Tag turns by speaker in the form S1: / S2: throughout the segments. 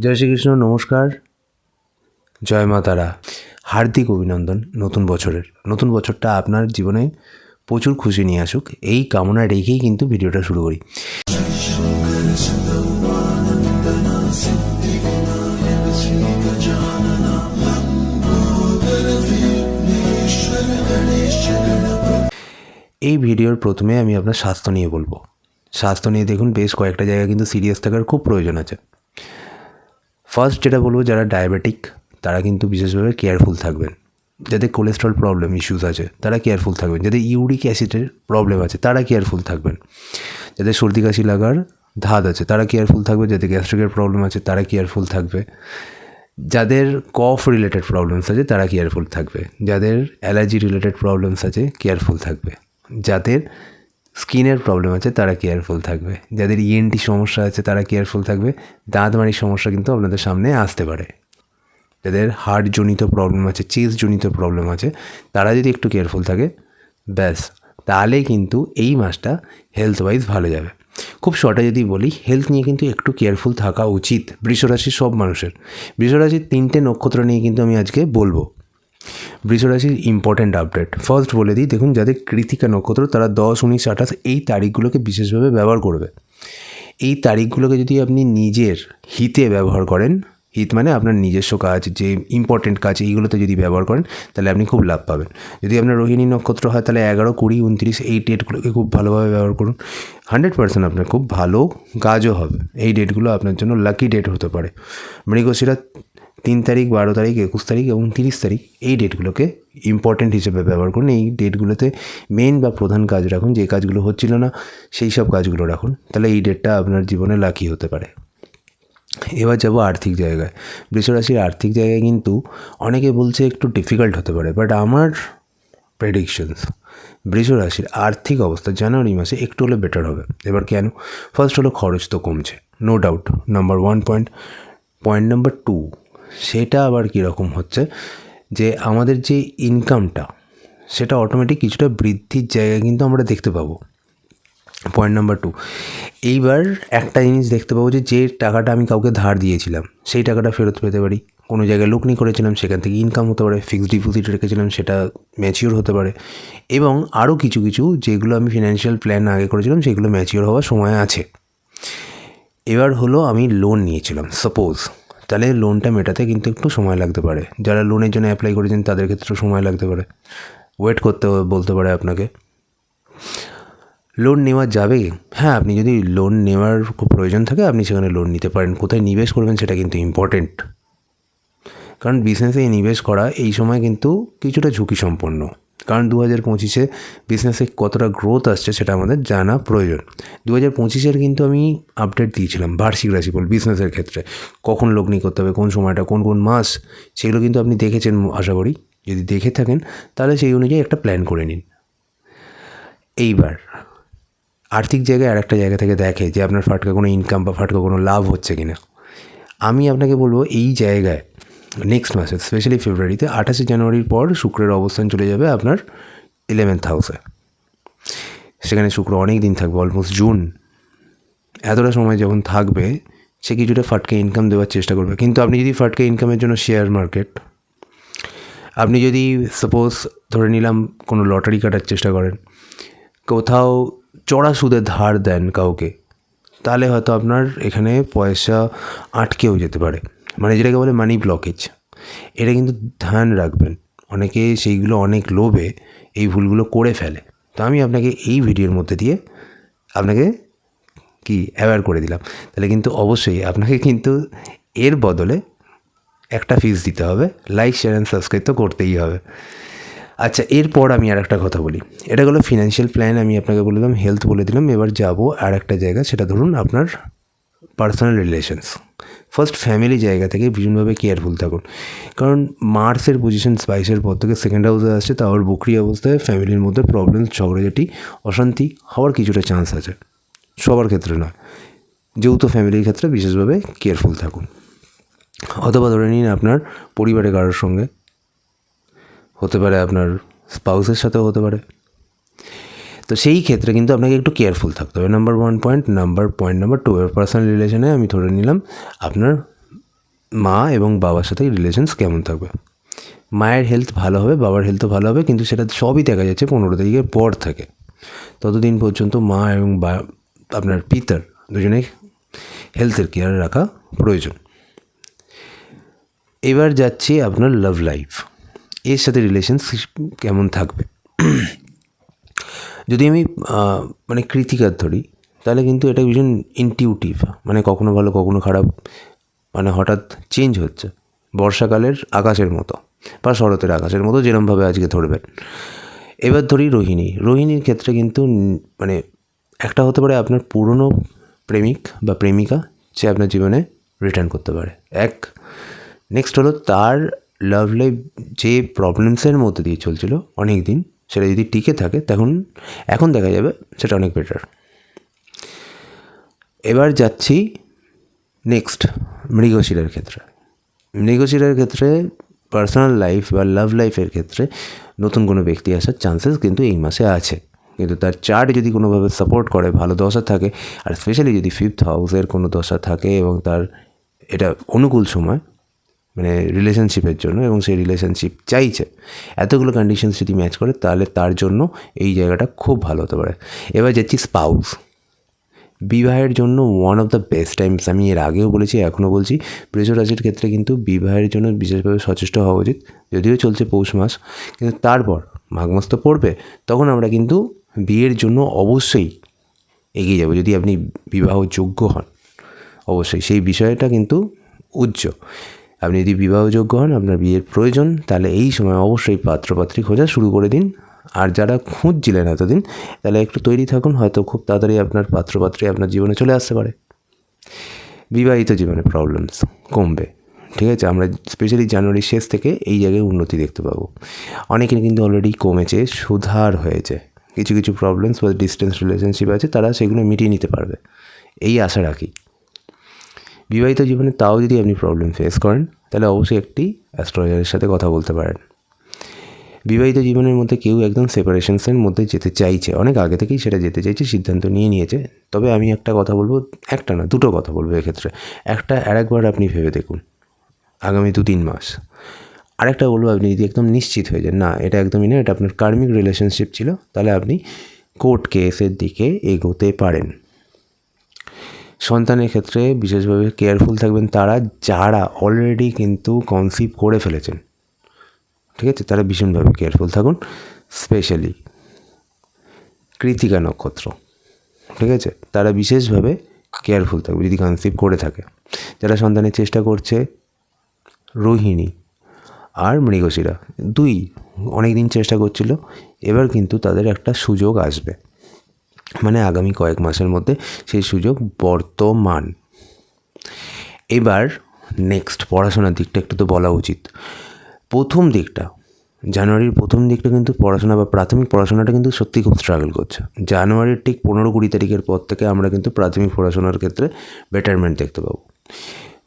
S1: জয় শ্রীকৃষ্ণ, নমস্কার। জয় মা তারা। হার্দিক অভিনন্দন নতুন বছরের। নতুন বছরটা আপনার জীবনে প্রচুর খুশি নিয়ে আসুক। এই কামনা রেখেই কিন্তু ভিডিওটা শুরু করি। এই ভিডিওর প্রথমে আমি আপনার স্বাস্থ্য নিয়ে বলব। স্বাস্থ্য নিয়ে দেখুন, বেশ কয়েকটা জায়গায় কিন্তু সিরিয়াস থাকার খুব প্রয়োজন আছে। ফার্স্ট যেটা বলব, যারা ডায়াবেটিক তারা কিন্তু বিশেষভাবে কেয়ারফুল থাকবেন। যাদের কোলেস্ট্রল প্রবলেম ইস্যুস আছে, তারা কেয়ারফুল থাকবেন। যাদের ইউরিক অ্যাসিডের প্রবলেম আছে, তারা কেয়ারফুল থাকবেন। যাদের সর্দি, কাশি লাগার ধাত আছে, তারা কেয়ারফুল থাকবে। যাদের গ্যাস্ট্রিকের প্রবলেম আছে, তারা কেয়ারফুল থাকবে। যাদের কফ রিলেটেড প্রবলেমস আছে, তারা কেয়ারফুল থাকবে। যাদের অ্যালার্জি রিলেটেড প্রবলেমস আছে কেয়ারফুল থাকবে। যাদের স্কিনের প্রবলেম আছে, তারা কেয়ারফুল থাকবে। যাদের ইএনটি সমস্যা আছে, তারা কেয়ারফুল থাকবে। দাঁত দাঁতমারির সমস্যা কিন্তু আপনাদের সামনে আসতে পারে। যাদের হার্টজনিত প্রবলেম আছে চেস্টজনিত প্রবলেম আছে, তারা যদি একটু কেয়ারফুল থাকে, ব্যাস। তাহলে কিন্তু এই মাসটা হেলথ ওয়াইজ ভালো যাবে। খুব শর্টে যদি বলি হেলথ নিয়ে কিন্তু একটু কেয়ারফুল থাকা উচিত, বৃষরাশির সব মানুষের। বৃষরাশির তিনটে নক্ষত্র নিয়ে কিন্তু আমি আজকে বলব। বৃষরাশির ইম্পর্ট্যান্ট আপডেট ফার্স্ট বলে দিই, দেখুন যাদের কৃতিকা নক্ষত্র, তারা দশ, উনিশ, আঠাশ এই তারিখগুলোকে বিশেষভাবে ব্যবহার করবে। এই তারিখগুলোকে যদি আপনি নিজের হিতে ব্যবহার করেন, হিত মানে আপনার নিজস্ব কাজ, যে ইম্পর্টেন্ট কাজ, এইগুলোতে যদি ব্যবহার করেন, তাহলে আপনি খুব লাভ পাবেন। যদি আপনার রোহিণী নক্ষত্র হয়, তাহলে এগারো, কুড়ি, উনত্রিশ, এই ডেটগুলোকে খুব ভালোভাবে ব্যবহার করুন। হান্ড্রেড পার্সেন্ট আপনার খুব ভালো কাজও হবে। এই ডেটগুলো আপনার জন্য লাকি ডেট হতে পারে। মৃগশিরা তিন তারিখ, বারো তারিখ, একুশ তারিখ এবং তিরিশ তারিখ এই ডেটগুলোকে ইম্পর্টেন্ট হিসেবে ব্যবহার করুন। এই ডেটগুলোতে মেন বা প্রধান কাজ রাখুন, যে কাজগুলো হচ্ছিল না, সেই সব কাজগুলো রাখুন। তাহলে এই ডেটটা আপনার জীবনে লাকি হতে পারে। এবার যাব আর্থিক জায়গায়। বৃষরাশির আর্থিক জায়গায় কিন্তু অনেকে বলছে একটু ডিফিকাল্ট হতে পারে বাট আমার প্রেডিকশনস বৃষরাশির আর্থিক অবস্থা জানুয়ারি মাসে একটু হলে বেটার হবে। এবার কেন? ফার্স্ট হলো খরচ তো কমছে no doubt number one point point number two সেটা আবার কীরকম হচ্ছে? যে আমাদের যে ইনকামটা সেটা অটোমেটিক কিছুটা বৃদ্ধির জায়গায় কিন্তু আমরা দেখতে পাবো। পয়েন্ট নাম্বার টু এইবার একটা জিনিস দেখতে পাবো যে যে টাকাটা আমি কাউকে ধার দিয়েছিলাম, সেই টাকাটা ফেরত পেতে পারি। কোনো জায়গায় লোকনি করেছিলাম, সেখান থেকে ইনকাম হতে পারে ফিক্সড ডিপোজিট রেখেছিলাম, সেটা ম্যাচিওর হতে পারে। এবং আরও কিছু কিছু যেগুলো আমি ফিনান্সিয়াল প্ল্যান আগে করেছিলাম, সেগুলো ম্যাচিওর হওয়ার সময় আছে। এবার হলো আমি লোন নিয়েছিলাম সাপোজ তাহলে লোনটা মেটাতে কিন্তু একটু সময় লাগতে পারে। যারা লোনের জন্য অ্যাপ্লাই করেছেন, তাদের ক্ষেত্রে সময় লাগতে পারে। ওয়েট করতে বলতে পারে আপনাকে। লোন নেওয়া যাবে? হ্যাঁ আপনি যদি লোন নেওয়ার খুব প্রয়োজন থাকে, আপনি সেখানে লোন নিতে পারেন। কোথায় নিবেশ করবেন সেটা কিন্তু ইম্পর্টেন্ট কারণ বিজনেসে নিবেশ করা এই সময় কিন্তু কিছুটা ঝুঁকি সম্পন্ন কারণ দু হাজার পঁচিশে বিজনেসে কতটা গ্রোথ আসছে সেটা আমাদের জানা প্রয়োজন। দু হাজার পঁচিশের কিন্তু আমি আপডেট দিয়েছিলাম বার্ষিক রাশিফল বিজনেসের ক্ষেত্রে। কখন লগ্নি করতে হবে, কোন সময়টা, কোন কোন মাস, সেগুলো কিন্তু আপনি দেখেছেন আশা করি। যদি দেখে থাকেন, তাহলে সেই অনুযায়ী একটা প্ল্যান করে নিন। এইবার, আর্থিক জায়গায় আর একটা জায়গা থেকে দেখে যে আপনার ফাটকা কোনো ইনকাম বা ফাটকা কোনো লাভ হচ্ছে কি না আমি আপনাকে বলব এই জায়গায় নেক্সট মাসে স্পেশালি ফেব্রুয়ারিতে আঠাশে জানুয়ারির পর শুক্রের অবস্থান চলে যাবে আপনার ইলেভেন্থ হাউসে সেখানে শুক্র অনেক দিন থাকবে অলমোস্ট জুন এতটা সময় যখন থাকবে, সে কিছুটা ফাটকে ইনকাম দেওয়ার চেষ্টা করবে। কিন্তু আপনি যদি ফাটকে ইনকামের জন্য শেয়ার মার্কেট আপনি যদি সাপোজ ধরে নিলাম কোনো লটারি কাটার চেষ্টা করেন, কোথাও চড়া সুদে ধার দেন কাউকে, তাহলে হয়তো আপনার এখানে পয়সা আটকেও যেতে পারে। মানে যেটাকে বলে মানি ব্লকেজ এটা কিন্তু ধ্যান রাখবেন। অনেকে সেইগুলো অনেক লোভে এই ভুলগুলো করে ফেলে। তো আমি আপনাকে এই ভিডিওর মধ্যে দিয়ে আপনাকে কি অ্যাওয়্যার করে দিলাম। তাহলে কিন্তু অবশ্যই আপনাকে কিন্তু এর বদলে একটা ফিস দিতে হবে লাইক শেয়ার অ্যান্ড সাবস্ক্রাইব তো করতেই হবে। আচ্ছা এরপর আমি আর একটা কথা বলি। এটা হলো ফিনান্সিয়াল প্ল্যান আমি আপনাকে বলে দিলাম হেলথ বলে দিলাম। এবার যাব আর একটা জায়গা, সেটা ধরুন আপনার পার্সোনাল রিলেশনস ফার্স্ট ফ্যামিলি জায়গা থেকে ভীষণভাবে কেয়ারফুল থাকুন। কারণ মার্সের পজিশন স্পাইসের পর থেকে সেকেন্ড হাউসে আসছে, তাও বকরি অবস্থায় ফ্যামিলির মধ্যে প্রবলেম ঝগড়াঝাটি, অশান্তি হওয়ার কিছুটা চান্স আছে। সবার ক্ষেত্রে নয়। যৌথ ফ্যামিলির ক্ষেত্রে বিশেষভাবে কেয়ারফুল থাকুন। অথবা ধরে নিন আপনার পরিবারে কারোর সঙ্গে। হতে পারে আপনার স্পাউসের সাথেও হতে পারে। তো সেই ক্ষেত্রে কিন্তু আপনাকে একটু কেয়ারফুল থাকতে হবে। Number one point number point number two এর পার্সোনাল রিলেশনে আমি ধরে নিলাম আপনার মা এবং বাবার সাথে রিলেশনস কেমন থাকবে। মায়ের হেলথ ভালো হবে, বাবার হেলথও ভালো হবে, কিন্তু সেটা সবই দেখা যাচ্ছে পনেরো তারিখের পর থেকে। ততদিন পর্যন্ত মা এবং বা, আপনার পিতার দুজনে হেলথের কেয়ার রাখা প্রয়োজন। এবার যাচ্ছি আপনার লাভ লাইফ এর সাথে রিলেশনশিপ কেমন থাকবে? যদি আমি মানে কৃতিকার ধরি, তাহলে কিন্তু এটা ভীষণ ইনটিউটিভ মানে কখনো ভালো, কখনো খারাপ মানে হঠাৎ চেঞ্জ হচ্ছে। বর্ষাকালের আকাশের মতো বা শরতের আকাশের মতো যেরমভাবে আজকে ধরবেন। এবার ধরি রোহিণী। রোহিণীর ক্ষেত্রে কিন্তু মানে একটা হতে পারে আপনার পুরনো প্রেমিক বা প্রেমিকা, সে আপনার জীবনে রিটার্ন করতে পারে। এক নেক্সট হলো তার লাভ লাইফ যে প্রবলেমসের মধ্যে দিয়ে চলছিল অনেক দিন সেটা যদি টিকে থাকে, তখন, এখন দেখা যাবে সেটা অনেক বেটার এবার যাচ্ছি নেক্সট মৃগশিরার ক্ষেত্রে। মৃগশিরার ক্ষেত্রে পার্সোনাল লাইফ বা লাভ লাইফের ক্ষেত্রে নতুন কোনো ব্যক্তি আসার চান্সেস কিন্তু এই মাসে আছে। কিন্তু তার চার্ট যদি কোনোভাবে সাপোর্ট করে, ভালো দশা থাকে, আর স্পেশালি যদি ফিফথ হাউসের কোনো দশা থাকে এবং তার এটা অনুকূল সময় মানে রিলেশনশিপের জন্য এবং সেই রিলেশনশিপ চাইছে। এতগুলো কন্ডিশনস যদি ম্যাচ করে, তাহলে তার জন্য এই জায়গাটা খুব ভালো হতে পারে। এবার যাচ্ছি স্পাউস বিবাহের জন্য one of the best times আমি এর আগেও বলেছি, এখনও বলছি, বৃষ ক্ষেত্রে কিন্তু বিবাহের জন্য বিশেষভাবে সচেষ্ট হওয়া উচিত, যদিও চলছে পৌষ মাস, কিন্তু তারপর মাঘ মাস তো পড়বে, তখন আমরা কিন্তু বিয়ের জন্য অবশ্যই এগিয়ে যাব, যদি আপনি বিবাহযোগ্য হন। অবশ্যই সেই বিষয়টা কিন্তু উজ্জ্ব আপনি যদি বিবাহযোগ্য হন, আপনার বিয়ের প্রয়োজন, তাহলে এই সময় অবশ্যই পাত্রপাত্রী খোঁজা শুরু করে দিন। আর যারা খুঁজছিলেন এতদিন, তাহলে একটু তৈরি থাকুন, হয়তো খুব তাড়াতাড়ি আপনার পাত্রপাত্রী আপনার জীবনে চলে আসতে পারে। বিবাহিত জীবনে প্রবলেমস কমবে। ঠিক আছে, আমরা স্পেশালি জানুয়ারির শেষ থেকে এই জায়গায় উন্নতি দেখতে পাবো। অনেকের কিন্তু অলরেডি কমেছে, সুধার হয়েছে। কিছু কিছু প্রবলেমস বা ডিস্টেন্স রিলেশনশিপ আছে, তারা সেগুলো মিটিয়ে নিতে পারবে। এই আশা রাখি। বিবাহিত জীবনে তাও যদি আপনি প্রবলেম ফেস করেন, তাহলে অবশ্যই একটি অ্যাস্ট্রোলজারের সাথে কথা বলতে পারেন। বিবাহিত জীবনের মধ্যে কেউ একদম সেপারেশনসের মধ্যে যেতে চাইছে, অনেক আগে থেকেই সেটা যেতে চাইছে, সিদ্ধান্ত নিয়ে নিয়েছে। তবে আমি একটা কথা বলব, একটা না, দুটো কথা বলব এক্ষেত্রে। একটা আর একবার আপনি ভেবে দেখুন, আগামী দু তিন মাস। আরেকটা বলব, আপনি যদি একদম নিশ্চিত হয়ে যান, না, এটা একদমই না, এটা আপনার কার্মিক রিলেশনশিপ ছিল, তাহলে আপনি কোর্ট কেসের দিকে এগোতে পারেন। সন্তানের ক্ষেত্রে বিশেষভাবে কেয়ারফুল থাকবেন তারা যারা অলরেডি কিন্তু কনসিভ করে ফেলেছেন। ঠিক আছে? তারা ভীষণভাবে কেয়ারফুল থাকুন স্পেশালি কৃতিকা নক্ষত্র। ঠিক আছে? তারা বিশেষভাবে কেয়ারফুল থাকবে, যদি কনসিভ করে থাকে। যারা সন্তানের চেষ্টা করছে, রোহিণী আর মৃগশিরা, দুই অনেক দিন চেষ্টা করছিল, এবার কিন্তু তাদের একটা সুযোগ আসবে। মানে আগামী কয়েক মাসের মধ্যে সেই সুযোগ বর্তমান। এবার নেক্সট পড়াশোনার দিকটা একটু তো বলা উচিত। প্রথম দিকটা, জানুয়ারির প্রথম দিকটা কিন্তু পড়াশোনা বা প্রাথমিক পড়াশোনাটা কিন্তু সত্যি খুব স্ট্রাগল করছে। জানুয়ারির ঠিক পনেরো কুড়ি তারিখের পর থেকে আমরা কিন্তু প্রাথমিক পড়াশোনার ক্ষেত্রে বেটারমেন্ট দেখতে পাবো।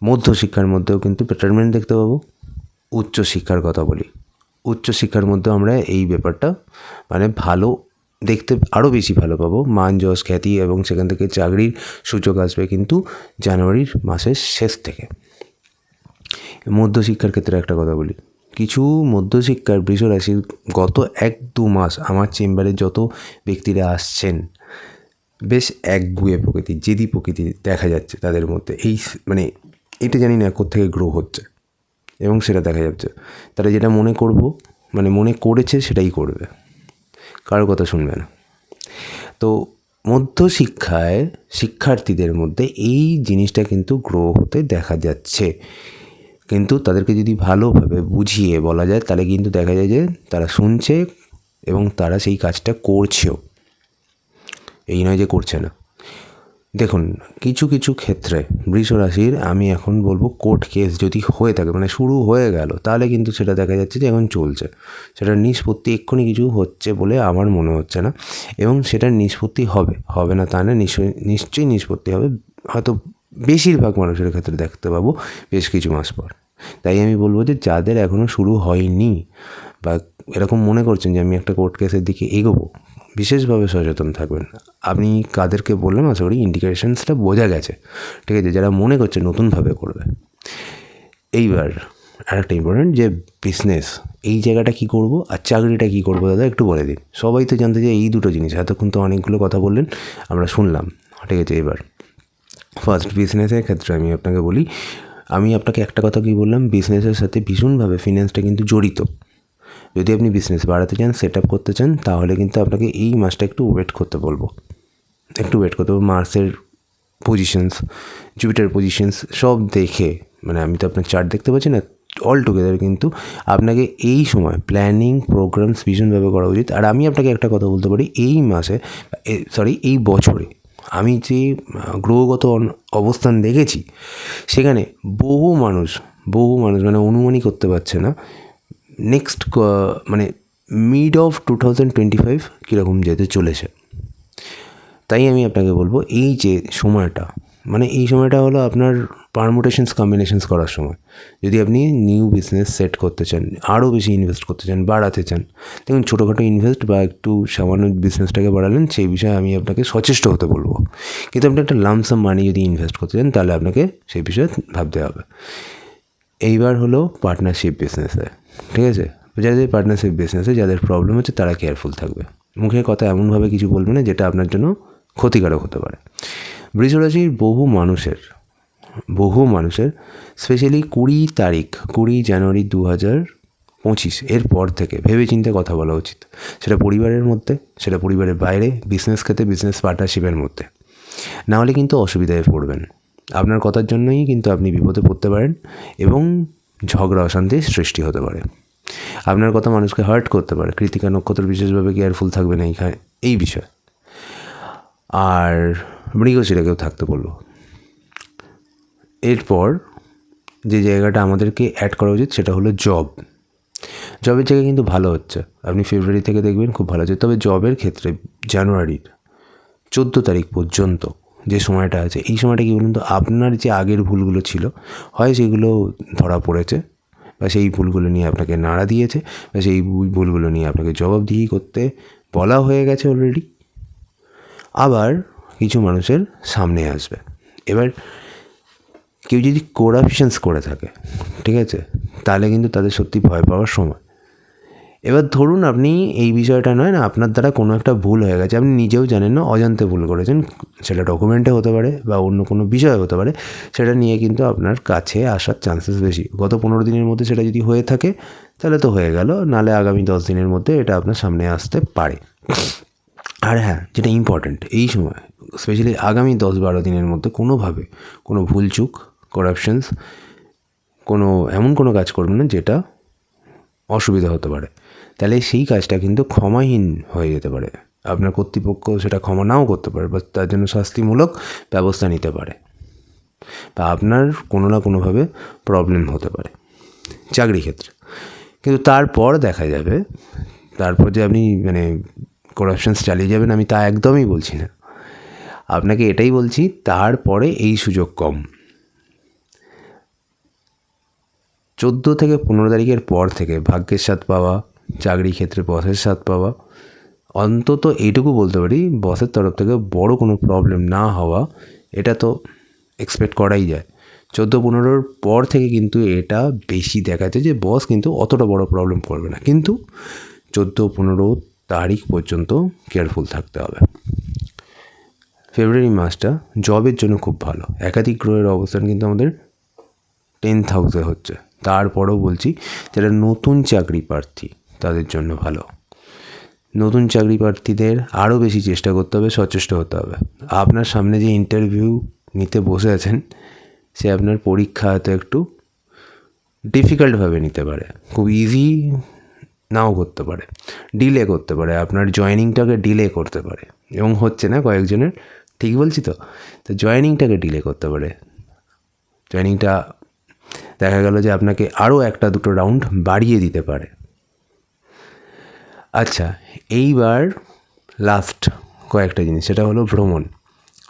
S1: মধ্যশিক্ষার মধ্যেও কিন্তু বেটারমেন্ট দেখতে পাবো। উচ্চ শিক্ষার কথা বলি উচ্চ শিক্ষার মধ্যেও আমরা এই ব্যাপারটা মানে ভালো দেখতে আরও বেশি ভালো পাবো। মান, যশ, খ্যাতি এবং সেখান থেকে চাকরির সুযোগ আসবে কিন্তু জানুয়ারির মাসের শেষ থেকে। মধ্যশিক্ষার ক্ষেত্রে একটা কথা বলি। কিছু মধ্যশিক্ষার বৃষ রাশির গত এক, দু মাস আমার চেম্বারে যত ব্যক্তিরা আসছেন, বেশ এক একগুয়ে প্রকৃতি, জেদি প্রকৃতি দেখা যাচ্ছে তাদের মধ্যে। এই মানে এটা জানি না থেকে গ্রো হচ্ছে এবং সেটা দেখা যাচ্ছে। তারা যেটা মনে করব মানে মনে করেছে সেটাই করবে। কারোর কথা শুনবে না। তো মধ্যশিক্ষায় শিক্ষার্থীদের মধ্যে এই জিনিসটা কিন্তু গ্রো হতে দেখা যাচ্ছে। কিন্তু তাদেরকে যদি ভালোভাবে বুঝিয়ে বলা যায়, তাহলে কিন্তু দেখা যায় যে তারা শুনছে এবং তারা সেই কাজটা করছেও। এই নয় যে করছে না। দেখুন, কিছু কিছু ক্ষেত্রে বৃষ রাশির আমি এখন বলব কোর্ট কেস যদি হয়ে থাকে মানে শুরু হয়ে গেল, তাহলে কিন্তু সেটা দেখা যাচ্ছে যে এখন চলছে। সেটার নিষ্পত্তি এক্ষুনি কিছু হচ্ছে বলে আমার মনে হচ্ছে না, এবং সেটার নিষ্পত্তি হবে। হবে না তা না, নিশ্চয়ই নিশ্চয়ই নিষ্পত্তি হবে। হয়তো বেশিরভাগ মানুষের ক্ষেত্রে দেখতে পাবো বেশ কিছু মাস পর। তাই আমি বলব যে যাদের এখনও শুরু হয়নি, বা এরকম মনে করছেন যে আমি একটা কোর্ট কেসের দিকে এগোবো বিশেষভাবে সচেতন থাকবেন। আপনি কাদেরকে বললাম আশা করি ইন্ডিকেশনসটা বোঝা গেছে। ঠিক আছে, যারা মনে করছে নতুনভাবে করবে। এইবার আরেকটা ইম্পর্টেন্ট যে বিজনেস এই জায়গাটা কী করব আর চাকরিটা কী করব দাদা একটু বলে দিন। সবাই তো জানতে চায় এই দুটো জিনিস। এতক্ষণ তো অনেকগুলো কথা বললেন, আমরা শুনলাম। ঠিক আছে এবার ফার্স্ট বিজনেসের ক্ষেত্রে আমি আপনাকে বলি, আমি আপনাকে একটা কথা কি বললাম বিজনেসের সাথে ভীষণভাবে ফিনান্সটা কিন্তু জড়িত। যদি আপনি বিজনেস বাড়াতে চান সেট আপ করতে চান, তাহলে কিন্তু আপনাকে এই মাসটা একটু ওয়েট করতে বলব। একটু ওয়েট করতে বলব। মার্সের পজিশনস জুপিটার পজিশনস সব দেখে মানে আমি তো আপনার চার্ট দেখতে পাচ্ছি না অল টুগেদার কিন্তু আপনাকে এই সময় প্ল্যানিং প্রোগ্রামস ভীষণভাবে করা উচিত। আর আমি আপনাকে একটা কথা বলতে পারি, এই মাসে সরি এই বছরে আমি যে গ্রহগত অবস্থান দেখেছি, সেখানে বহু মানুষ বহু মানুষ মানে অনুমানই করতে পারছে না নেক্সট মানে mid of two thousand twenty five কীরকম যেতে চলেছে। তাই আমি আপনাকে বলব, এই যে সময়টা মানে এই সময়টা হলো আপনার পারমোটেশনস কম্বিনেশনস করার সময়। যদি আপনি নিউ বিজনেস সেট করতে চান, আরও বেশি ইনভেস্ট করতে চান, বাড়াতে চান, দেখুন ছোটোখাটো ইনভেস্ট বা একটু সামান্য বিজনেসটাকে বাড়ালেন, সেই বিষয়ে আমি আপনাকে সচেষ্ট হতে বলব। কিন্তু আপনি একটা লামসাম মানি যদি ইনভেস্ট করতে চান, তাহলে আপনাকে সেই বিষয়ে ভাবতে হবে। এইবার হলো পার্টনারশিপ বিজনেসে ঠিক আছে? যাদের পার্টনারশিপ বিজনেসে যাদের প্রবলেম হচ্ছে তারা কেয়ারফুল থাকবে। মুখের কথা এমনভাবে কিছু বলবে না যেটা আপনার জন্য ক্ষতিকারক হতে পারে। বৃষরাশির বহু মানুষের বহু মানুষের স্পেশালি কুড়ি তারিখ, কুড়ি জানুয়ারি দু হাজার পঁচিশ, এর পর থেকে ভেবে চিন্তে কথা বলা উচিত। সেটা পরিবারের মধ্যে, সেটা পরিবারের বাইরে বিজনেস ক্ষেত্রে বিজনেস পার্টনারশিপের মধ্যে। নাহলে কিন্তু অসুবিধায় পড়বেন। আপনার কথার জন্যই কিন্তু আপনি বিপদে পড়তে পারেন এবং ঝগড়া অশান্তির সৃষ্টি হতে পারে। আপনার কথা মানুষকে হার্ট করতে পারে। কৃতিকা নক্ষত্র বিশেষভাবে কেয়ারফুল থাকবে না এইখানে এই বিষয়ে। আর মৃগশিরাকেও থাকতে বলব এরপর যে জায়গাটা আমাদেরকে অ্যাড করা উচিত সেটা হলো জব জবের জায়গায় কিন্তু ভালো হচ্ছে। আপনি ফেব্রুয়ারি থেকে দেখবেন খুব ভালো হচ্ছে তবে জবের ক্ষেত্রে জানুয়ারির চোদ্দ তারিখ পর্যন্ত যে সময়টা আছে, এই সময়টা কী বলুন তো, আপনার যে আগের ভুলগুলো ছিল, হয় সেগুলো ধরা পড়েছে বা সেই ভুলগুলো নিয়ে আপনাকে নাড়া দিয়েছে বা সেই ভুলগুলো নিয়ে আপনাকে জবাবদিহি করতে বলা হয়ে গেছে অলরেডি আবার কিছু মানুষের সামনে আসবে। এবার কেউ যদি করাপশনস করে থাকে, ঠিক আছে? তাহলে কিন্তু তাদের সত্যি ভয় পাওয়ার সময়। এবার ধরুন আপনি এই বিষয়টা নয় না, আপনার দ্বারা কোনো একটা ভুল হয়ে গেছে। আপনি নিজেও জানেন না, অজান্তে ভুল করেছেন। সেটা ডকুমেন্টে হতে পারে বা অন্য কোনো বিষয় হতে পারে। সেটা নিয়ে কিন্তু আপনার কাছে আসার চান্সেস বেশি। গত পনেরো দিনের মধ্যে সেটা যদি হয়ে থাকে, তাহলে তো হয়ে গেল। নালে আগামী দশ দিনের মধ্যে এটা আপনার সামনে আসতে পারে। আর হ্যাঁ যেটা ইম্পর্ট্যান্ট এই সময় স্পেশালি আগামী দশ বারো দিনের মধ্যে কোনোভাবে কোনো ভুলচুক করাপশনস কোনো এমন কোনো কাজ করবেন না যেটা অসুবিধা হতে পারে। তাহলে সেই কাজটা কিন্তু ক্ষমাহীন হয়ে যেতে পারে। আপনার কর্তৃপক্ষ সেটা ক্ষমা নাও করতে পারে বা তার জন্য শাস্তিমূলক ব্যবস্থা নিতে পারে। বা আপনার কোনো না কোনোভাবে প্রবলেম হতে পারে চাকরি ক্ষেত্রে। কিন্তু তারপর দেখা যাবে, তারপর যে আপনি মানে করাপশানস চালিয়ে যাবেন আমি তা একদমই বলছি না। আপনাকে এটাই বলছি, তারপরে এই সুযোগ কম। চোদ্দ থেকে পনেরো তারিখের পর থেকে ভাগ্যের স্বাদ পাওয়া চাকরি ক্ষেত্রে বসের স্বাদ পাওয়া। অন্তত এইটুকু বলতে পারি বসের তরফ থেকে বড় কোনো প্রবলেম না হওয়া, এটা তো এক্সপেক্ট করাই যায়। চোদ্দ পনেরোর পর থেকে কিন্তু এটা বেশি দেখাচ্ছে যে বস কিন্তু অতটা বড় প্রবলেম করবে না। কিন্তু চোদ্দ পনেরো তারিখ পর্যন্ত কেয়ারফুল থাকতে হবে। ফেব্রুয়ারি মাসটা জবের জন্য খুব ভালো। একাধিক গ্রহের অবস্থান কিন্তু আমাদের টেন হাউসে হচ্ছে। তারপরেও বলছি, যারা নতুন চাকরি প্রার্থী তাদের জন্য ভালো। নতুন চাকরি প্রার্থীদের আরও বেশি চেষ্টা করতে হবে, সচেষ্ট হতে হবে। আপনার সামনে যে ইন্টারভিউ নিতে বসে আছেন, সে আপনার পরীক্ষা হয়তো একটু ডিফিকাল্টভাবে নিতে পারে। খুব ইজি নাও করতে পারে। ডিলে করতে পারে। আপনার জয়নিংটাকে ডিলে করতে পারে। এবং হচ্ছে না, কয়েকজনের ঠিক বলছি তো? তো জয়নিংটাকে ডিলে করতে পারে। জয়নিংটা দেখা গেল যে আপনাকে আরও একটা দুটো রাউন্ড বাড়িয়ে দিতে পারে। আচ্ছা এইবার লাস্ট কয়েকটা জিনিস। সেটা হলো ভ্রমণ।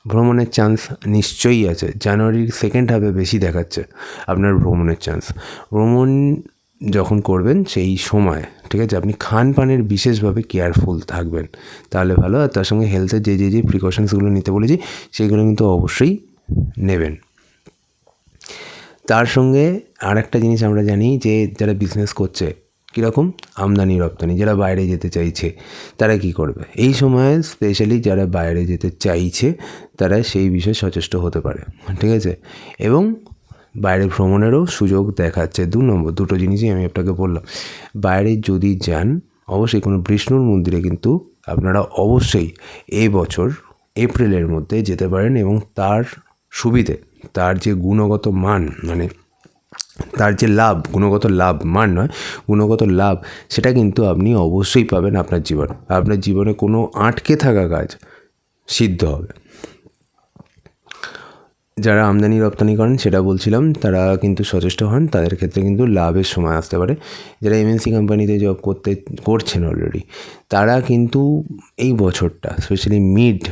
S1: ভ্রমণের চান্স নিশ্চয়ই আছে। জানুয়ারির সেকেন্ড হাফে বেশি দেখাচ্ছে আপনার ভ্রমণের চান্স ভ্রমণ যখন করবেন সেই সময়, ঠিক আছে, আপনি খান পানের বিশেষভাবে কেয়ারফুল থাকবেন। তাহলে ভালো, আর তার সঙ্গে হেলথের যে যে যে প্রিকশনসগুলো নিতে বলেছি, সেগুলো কিন্তু অবশ্যই নেবেন। তার সঙ্গে আর একটা জিনিস আমরা জানি যে, যারা বিজনেস করছে কীরকম? আমদানি, রপ্তানি, যারা বাইরে যেতে চাইছে, তারা কি করবে? এই সময়ে স্পেশালি যারা বাইরে যেতে চাইছে, তারা সেই বিষয়ে সচেষ্ট হতে পারে। ঠিক আছে? এবং বাইরে ভ্রমণেরও সুযোগ দেখাচ্ছে। দু নম্বর, দুটো জিনিসই আমি আপনাকে বললাম। বাইরে যদি যান, অবশ্যই কোনো বিষ্ণুর মন্দিরে কিন্তু আপনারা অবশ্যই এই বছর, এপ্রিলের মধ্যে যেতে পারেন এবং তার সুবিধে, তার যে গুণগত মান মানে তার যে লাভ, গুণগত লাভ, মান নয়, গুণগত লাভ, সেটা কিন্তু আপনি অবশ্যই পাবেন আপনার জীবনে। আপনার জীবনে কোনো আটকে থাকা কাজ সিদ্ধ হবে। যারা আমদানি, রপ্তানি করেন, সেটা বলছিলাম, তারা কিন্তু সচেষ্ট হন, তাদের ক্ষেত্রে কিন্তু লাভের সময় আসতে পারে। যারা এমএনসি কোম্পানিতে জব করতে, করছেন অলরেডি তারা কিন্তু এই বছরটা স্পেশালি মিড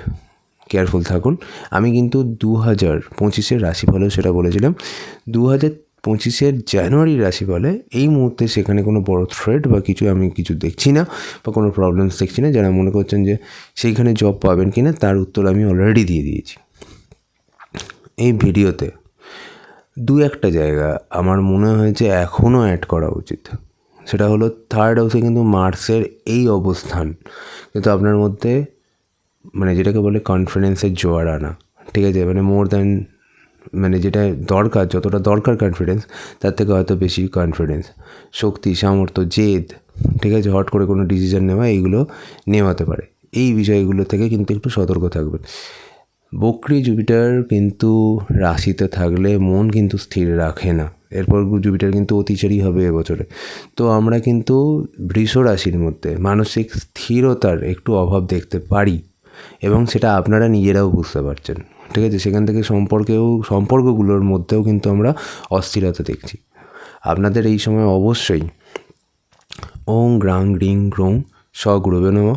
S1: কেয়ারফুল থাকুন। আমি কিন্তু দু হাজার পঁচিশের রাশিফলেও সেটা বলেছিলাম। দু হাজার পঁচিশের জানুয়ারি রাশিফলে এই মুহূর্তে সেখানে কোনো বড় থ্রেড বা কিছু আমি কিছু দেখছি না বা কোনো প্রবলেমস দেখছি না। যারা মনে করছেন যে সেইখানে জব পাবেন কি না তার উত্তর আমি অলরেডি দিয়ে দিয়েছি। এই ভিডিওতে দু একটা জায়গা আমার মনে হয়েছে এখনও অ্যাড করা উচিত। সেটা হলো থার্ড হাউসে কিন্তু মার্সের এই অবস্থান। কিন্তু আপনার মধ্যে মানে যেটাকে বলে কনফিডেন্সের জোয়ার আনা। ঠিক আছে? মানে মোর দ্যান মানে যেটা দরকার, যতটা দরকার কনফিডেন্স তার থেকে হয়তো বেশি কনফিডেন্স শক্তি, সামর্থ্য, জেদ, ঠিক আছে? হট করে কোনো ডিসিশন নেওয়া, এইগুলো নেওয়াতে পারে। এই বিষয়গুলো থেকে কিন্তু একটু সতর্ক থাকবেন। বকরি জুপিটার কিন্তু রাশিতে থাকলে মন কিন্তু স্থির রাখে না। এরপর জুপিটার কিন্তু অতিচারী হবে এবছরে। তো আমরা কিন্তু বৃষ রাশির মধ্যে মানসিক স্থিরতার একটু অভাব দেখতে পারি এবং সেটা আপনারা নিজেরাও বুঝতে পারছেন। ঠিক আছে? সেখান থেকে সম্পর্কেও, সম্পর্কগুলোর মধ্যেও কিন্তু আমরা অস্থিরতা দেখছি। আপনাদের এই সময় অবশ্যই ওং গ্রাং গ্রিং গ্রোং স্বগুরুবে নম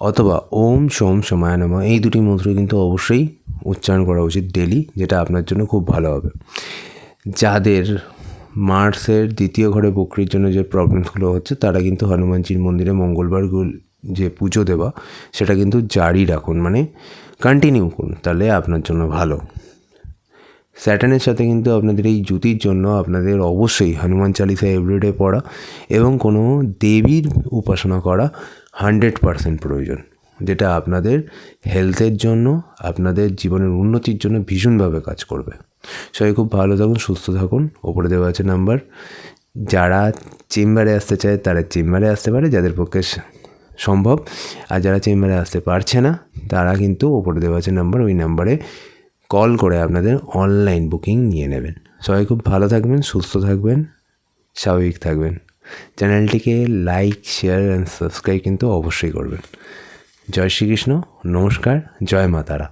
S1: অথবা ওম সোম সময় নম এই দুটি মন্ত্র কিন্তু অবশ্যই উচ্চারণ করা উচিত ডেলি যেটা আপনার জন্য খুব ভালো হবে। যাদের মার্সের দ্বিতীয় ঘরে বকরির জন্য যে প্রবলেমসগুলো হচ্ছে, তারা কিন্তু হনুমানজির মন্দিরে মঙ্গলবার যে পুজো দেওয়া, সেটা কিন্তু জারি রাখুন। মানে কন্টিনিউ করুন, তাহলে আপনার জন্য ভালো। স্যাটানের সাথে কিন্তু আপনাদের এই জ্যোতির জন্য আপনাদের অবশ্যই হনুমান চালিসা এভরিডে পড়া এবং কোনো দেবীর উপাসনা করা হান্ড্রেড পারসেন্ট প্রয়োজন, যেটা আপনাদের হেলথের জন্য, আপনাদের জীবনের উন্নতির জন্য ভীষণভাবে কাজ করবে। সবাই খুব ভালো থাকুন, সুস্থ থাকুন। ওপরে দেওয়া আছে নাম্বার যারা চেম্বারে আসতে চায়, তারা চেম্বারে আসতে পারে। যাদের পক্ষে সম্ভব। আর যারা চেম্বারে আসতে পারছে না, তারা কিন্তু ওপরে দেওয়া আছে নাম্বার ওই নাম্বারে কল করে আপনাদের অনলাইন বুকিং নিয়ে নেবেন। সবাই খুব ভালো থাকবেন, সুস্থ থাকবেন, স্বাভাবিক থাকবেন। চ্যানেলটিকে লাইক শেয়ার অ্যান্ড সাবস্ক্রাইব কিন্তু অবশ্যই করবেন। জয় শ্রীকৃষ্ণ, নমস্কার, জয় মাতারা।